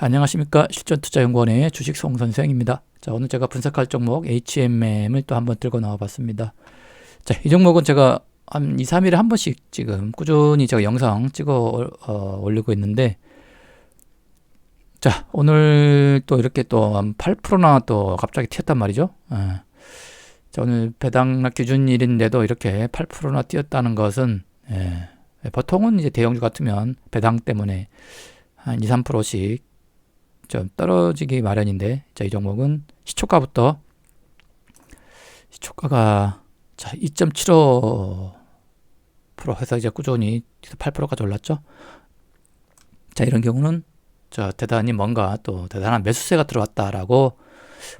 안녕하십니까 실전투자연구원의 주식 송 선생입니다. 자, 오늘 제가 분석할 종목 HMM을 또 한번 들고 나와 봤습니다. 자, 이 종목은 제가 한 2, 3일에 한 번씩 지금 꾸준히 제가 영상 찍어 어, 올리고 있는데 자, 오늘 또 이렇게 또 한 8%나 또 갑자기 튀었단 말이죠. 예. 자, 오늘 배당락 기준일인데도 이렇게 8%나 뛰었다는 것은 예, 보통은 이제 대형주 같으면 배당 때문에 한 2, 3%씩 좀 떨어지기 마련인데 자, 이 종목은 시초가부터 시초가가 자, 2.75% 해서 이제 꾸준히 8%까지 올랐죠. 자, 이런 경우는 자, 대단히 뭔가 또 대단한 매수세가 들어왔다라고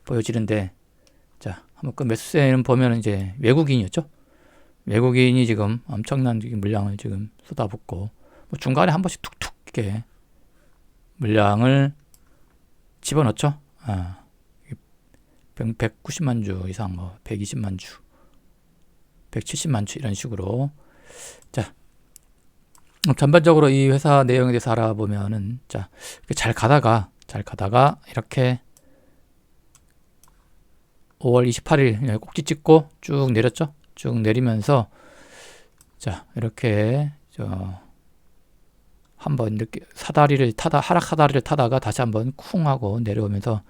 보여지는데 자, 한번 그 매수세는 보면 이제 외국인이었죠. 외국인이 지금 엄청난 물량을 지금 쏟아붓고 뭐 중간에 한 번씩 툭툭 이렇게 물량을 집어넣죠. 아, 190만 주 이상, 뭐 120만 주, 170만 주 이런 식으로. 자, 전반적으로 이 회사 내용에 대해서 알아보면은 자, 잘 가다가 잘 가다가 이렇게 5월 28일 꼭지 찍고 쭉 내렸죠. 쭉 내리면서 자, 이렇게 저 한번 이렇게 사다리를 타다 하락 사다리를 타다가 다시 한번 쿵 하고 내려오면서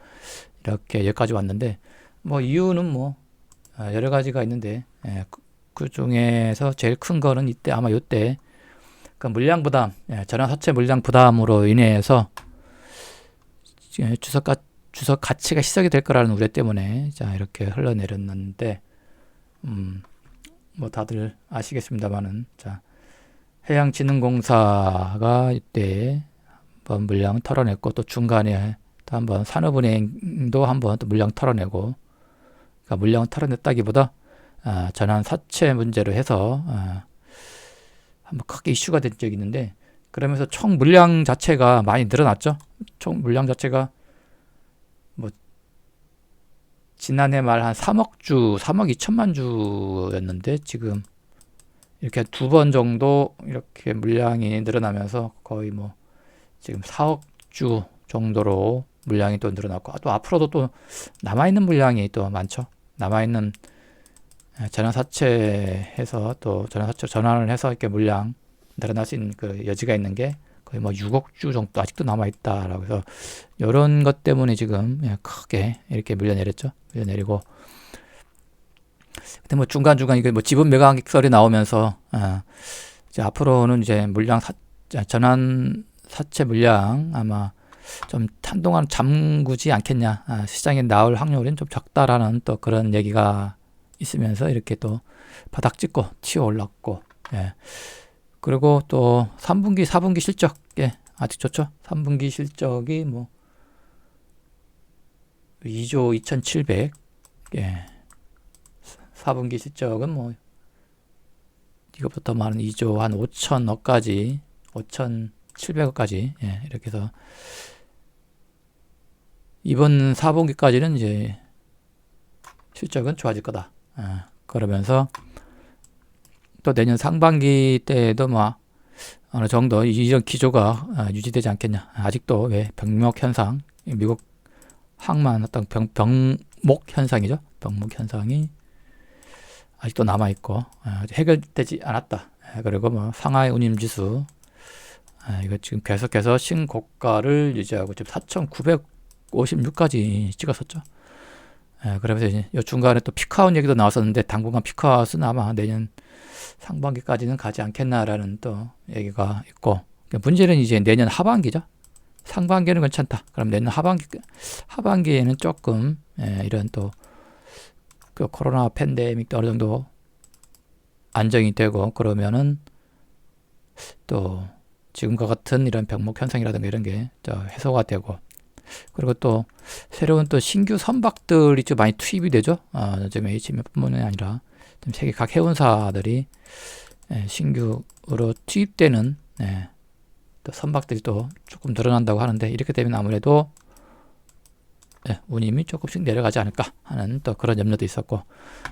이렇게 여기까지 왔는데 뭐 이유는 뭐 아, 여러 가지가 있는데 예, 그, 그 중에서 제일 큰 거는 이때 아마 이때 그 물량 부담 예, 전환 사채 물량 부담으로 인해서 주석 가 주석 가치가 희석이 될 거라는 우려 때문에 자 이렇게 흘러내렸는데 음 뭐 다들 아시겠습니다만은 자 해양진흥공사가 이때 한번 물량 털어냈고 또 중간에 또 한번 산업은행도 한번 또 물량 털어내고 그러니까 물량 털어냈다기보다 아, 전환 사채 문제로 해서 아, 한번 크게 이슈가 된 적이 있는데 그러면서 총 물량 자체가 많이 늘어났죠. 총 물량 자체가 뭐 지난해 말 한 3억 주, 3억 2천만 주였는데 지금 이렇게 두 번 정도 이렇게 물량이 늘어나면서 거의 뭐 지금 4억 주 정도로 물량이 또 늘어났고 또 앞으로도 또 남아있는 물량이 또 많죠. 남아있는 전환사채해서 또 전환사채 전환을 해서 이렇게 물량 늘어날 수 있는 그 여지가 있는 게 거의 뭐 6억 주 정도 아직도 남아있다라고 해서 이런 것 때문에 지금 크게 이렇게 밀려내렸죠. 밀려내리고 근데 뭐 중간중간 이게 뭐 지분 매각설이 나오면서 아, 이제 앞으로는 이제 물량 사, 전환 사채 물량 아마 좀 한동안 잠그지 않겠냐 아, 시장에 나올 확률은 좀 적다라는 또 그런 얘기가 있으면서 이렇게 또 바닥 찍고 튀어 올랐고 예. 그리고 또 3분기 4분기 실적 예, 아직 좋죠 3분기 실적이 뭐 2조 2700 예. 4분기 실적은 뭐 이것부터 많은 2조 한 5천억까지 5,700억까지 예, 이렇게 해서 이번 4분기까지는 이제 실적은 좋아질 거다. 아, 그러면서 또 내년 상반기 때도 뭐 어느 정도 이런 기조가 아, 유지되지 않겠냐. 아직도 왜 병목 현상, 미국 항만 어떤 병, 병목 현상이죠. 병목 현상이 아직도 남아 있고 어, 해결되지 않았다. 예, 그리고 뭐 상하이 운임 지수 아, 이거 지금 계속해서 신고가를 유지하고 지금 4,956까지 찍었었죠. 예, 그러면서 요 중간에 또 피크아웃 얘기도 나왔었는데 당분간 피크아웃은 아마 내년 상반기까지는 가지 않겠나라는 또 얘기가 있고 그러니까 문제는 이제 내년 하반기죠. 상반기는 괜찮다. 그럼 내년 하반기 하반기에는 조금 예, 이런 또 그 코로나 팬데믹도 어느 정도 안정이 되고 그러면은 또 지금과 같은 이런 병목 현상이라든가 이런 게 해소가 되고 그리고 또 새로운 또 신규 선박들이 좀 많이 투입이 되죠. 아, 요즘 HM뿐만이 아니라 세계 각 해운사들이 예, 신규로 투입되는 예, 또 선박들이 또 조금 늘어난다고 하는데 이렇게 되면 아무래도 예, 운임이 조금씩 내려가지 않을까 하는 또 그런 염려도 있었고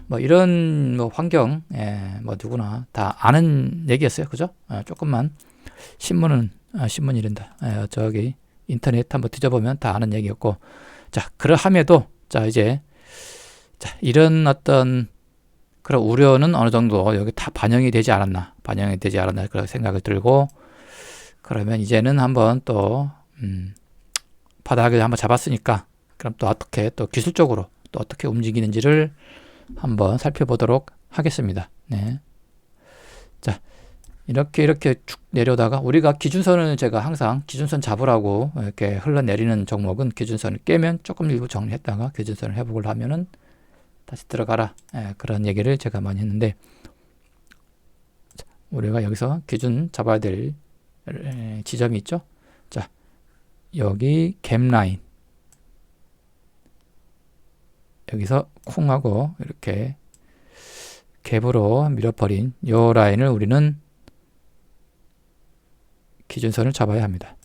뭐 이런 뭐 환경 예, 뭐 누구나 다 아는 얘기였어요. 그죠? 예, 조금만 신문은 아, 신문 이른다. 예, 저기 인터넷 한번 뒤져보면 다 아는 얘기였고 자 그러함에도 자 이제 자 이런 어떤 그런 우려는 어느 정도 여기 다 반영이 되지 않았나 반영이 되지 않았나 그런 생각을 들고 그러면 이제는 한번 또 음, 바닥을 한번 잡았으니까 그럼 또 어떻게 또 기술적으로 또 어떻게 움직이는지를 한번 살펴보도록 하겠습니다. 네. 자, 이렇게 이렇게 쭉 내려다가 우리가 기준선을 제가 항상 기준선 잡으라고 이렇게 흘러내리는 종목은 기준선을 깨면 조금 일부 정리했다가 기준선을 회복을 하면은 다시 들어가라. 예, 그런 얘기를 제가 많이 했는데 자, 우리가 여기서 기준 잡아야 될 에, 지점이 있죠. 자, 여기 갭 라인 여기서 콩하고 이렇게 갭으로 밀어버린 요 라인을 우리는 기준선을 잡아야 합니다.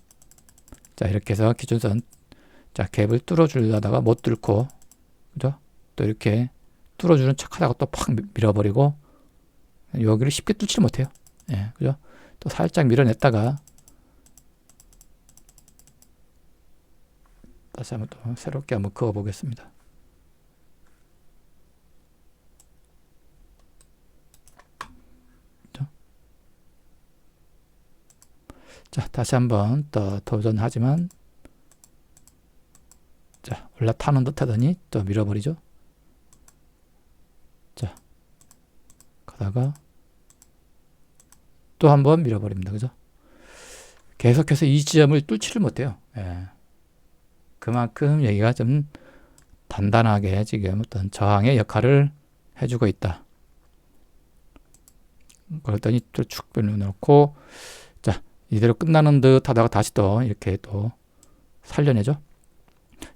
자 이렇게 해서 기준선 자 갭을 뚫어주려다가 못 뚫고 그죠? 또 이렇게 뚫어주는 척 하다가 또 팍 밀어버리고 여기를 쉽게 뚫지 못해요. 예, 그죠? 또 살짝 밀어냈다가 다시 한번 또 새롭게 한번 그어 보겠습니다. 자, 다시 한번 또 도전하지만 자, 올라타는 듯 하더니 또 밀어버리죠. 자, 가다가 또 한번 밀어버립니다. 그죠? 계속해서 이 지점을 뚫지를 못해요. 예. 그만큼 여기가 좀 단단하게 지금 어떤 저항의 역할을 해주고 있다. 그랬더니 또축 빼놓고 이대로 끝나는 듯 하다가 다시 또 이렇게 또 살려내죠.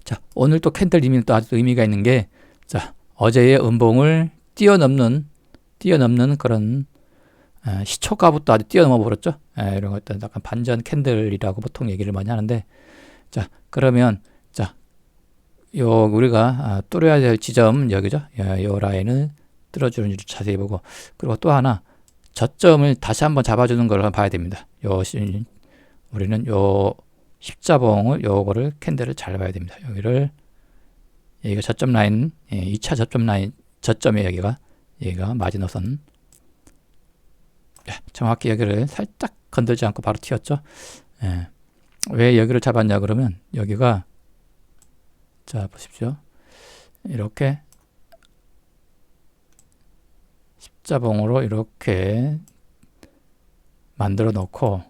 자, 오늘 또 캔들 이미는 또 아주 의미가 있는 게, 자, 어제의 음봉을 뛰어넘는, 뛰어넘는 그런 에, 시초가부터 아주 뛰어넘어 버렸죠. 에, 이런 것들 약간 반전 캔들이라고 보통 얘기를 많이 하는데, 자, 그러면, 자, 요, 우리가 아, 뚫어야 될 지점, 여기죠. 요, 요 라인을 뚫어주는지 자세히 보고, 그리고 또 하나, 저점을 다시 한번 잡아주는 걸 봐야 됩니다. 요 우리는 요 십자봉을 요거를 캔들을 잘 봐야 됩니다. 여기를 여기가 저점 라인, 예, 2차 저점 라인 저점에 여기가 여기가 마지노선. 예, 정확히 여기를 살짝 건들지 않고 바로 튀었죠. 예. 왜 여기를 잡았냐 그러면 여기가 자 보십시오. 이렇게 십자봉으로 이렇게 만들어 놓고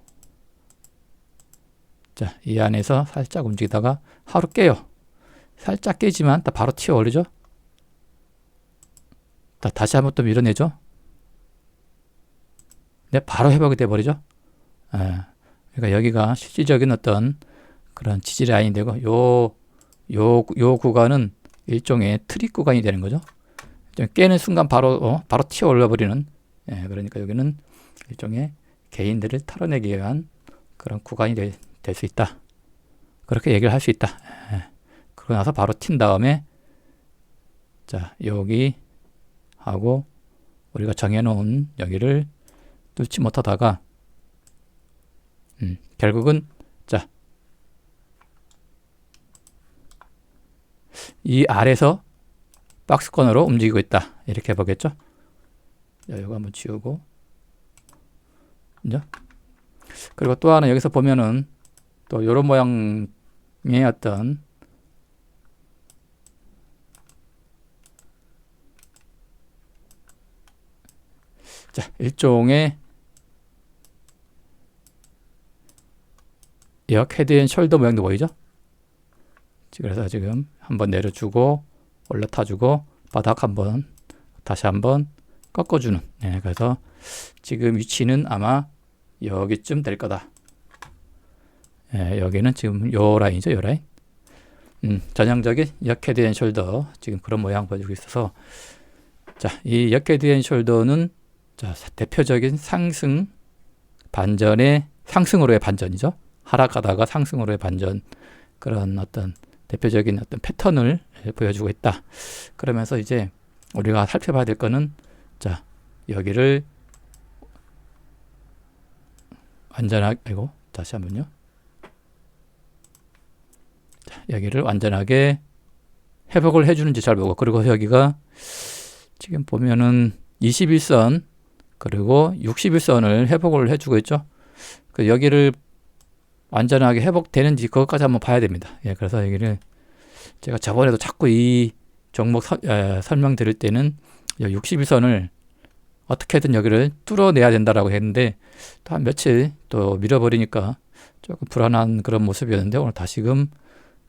자, 이 안에서 살짝 움직이다가 하루 깨요. 살짝 깨지만 바로 튀어 올리죠. 다시 한번 또 밀어내죠. 네, 바로 회복이 돼 버리죠. 예. 그러니까 여기가 실질적인 어떤 그런 지지 라인이 되고 요, 요, 요 구간은 일종의 트릭 구간이 되는 거죠. 깨는 순간 바로 어, 바로 튀어 올려 버리는 예, 그러니까 여기는 일종의 개인들을 털어내기 위한 그런 구간이 될 수 있다. 그렇게 얘기를 할 수 있다. 예. 그러고 나서 바로 튄 다음에 자 여기 하고 우리가 정해놓은 여기를 뚫지 못하다가 음, 결국은 자 이 아래서 박스권으로 움직이고 있다. 이렇게 보겠죠? 자, 이거 한번 지우고. 그죠? 그리고 또 하나 여기서 보면은 또 이런 모양의 어떤 자, 일종의 역 헤드 앤 숄더 모양도 보이죠? 그래서 지금 한번 내려주고 올라타주고 바닥 한번 다시 한번 꺾어주는. 네, 그래서 지금 위치는 아마 여기쯤 될 거다. 네, 여기는 지금 요 라인이죠 요 라인? 음, 전형적인 역헤드 앤 숄더 지금 그런 모양 보여주고 있어서 자이 역헤드 앤 숄더는 자 대표적인 상승 반전의 상승으로의 반전이죠. 하락하다가 상승으로의 반전 그런 어떤 대표적인 어떤 패턴을 보여주고 있다. 그러면서 이제 우리가 살펴봐야 될 거는 자 여기를 완전하게 이고 다시 한번요. 여기를 완전하게 회복을 해주는지 잘 보고 그리고 여기가 지금 보면은 21선 그리고 61선을 회복을 해주고 있죠. 그 여기를 완전하게 회복되는지 그것까지 한번 봐야 됩니다. 예, 그래서 여기를 제가 저번에도 자꾸 이 종목 서, 에, 설명 드릴 때는 61선을 어떻게든 여기를 뚫어내야 된다라고 했는데 또 한 며칠 또 밀어버리니까 조금 불안한 그런 모습이었는데 오늘 다시금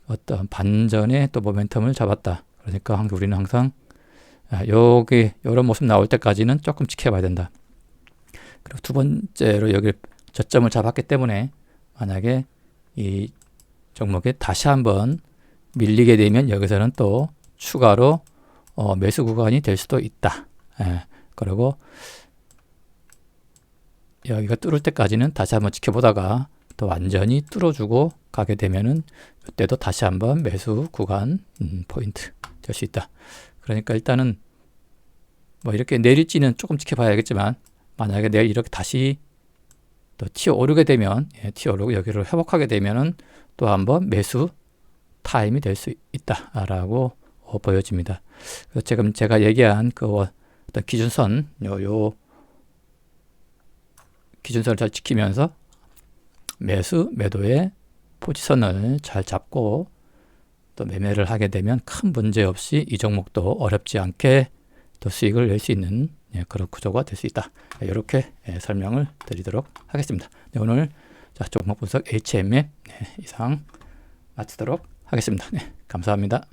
어떤 반전의 또 모멘텀을 잡았다. 그러니까 우리는 항상 아, 여기 이런 모습 나올 때까지는 조금 지켜봐야 된다. 그리고 두 번째로 여기 저점을 잡았기 때문에 만약에 이 종목에 다시 한번 밀리게 되면 여기서는 또 추가로 어, 매수 구간이 될 수도 있다. 예, 그리고 여기가 뚫을 때까지는 다시 한번 지켜보다가 또 완전히 뚫어주고 가게 되면은 이때도 다시 한번 매수 구간 음, 포인트 될 수 있다. 그러니까 일단은 뭐 이렇게 내릴지는 조금 지켜봐야겠지만 만약에 내일 이렇게 다시 또 튀어 오르게 되면 예, 튀어 오르고 여기를 회복하게 되면은 또 한번 매수 타임이 될 수 있다라고 어, 보여집니다. 그래서 지금 제가 얘기한 그 어떤 기준선 요, 요 기준선을 잘 지키면서 매수 매도의 포지션을 잘 잡고 또 매매를 하게 되면 큰 문제 없이 이 종목도 어렵지 않게 또 수익을 낼 수 있는 예, 그런 구조가 될 수 있다. 이렇게 예, 설명을 드리도록 하겠습니다. 네, 오늘 자, 종목 분석 HMM 네, 이상 마치도록 하겠습니다. 네, 감사합니다.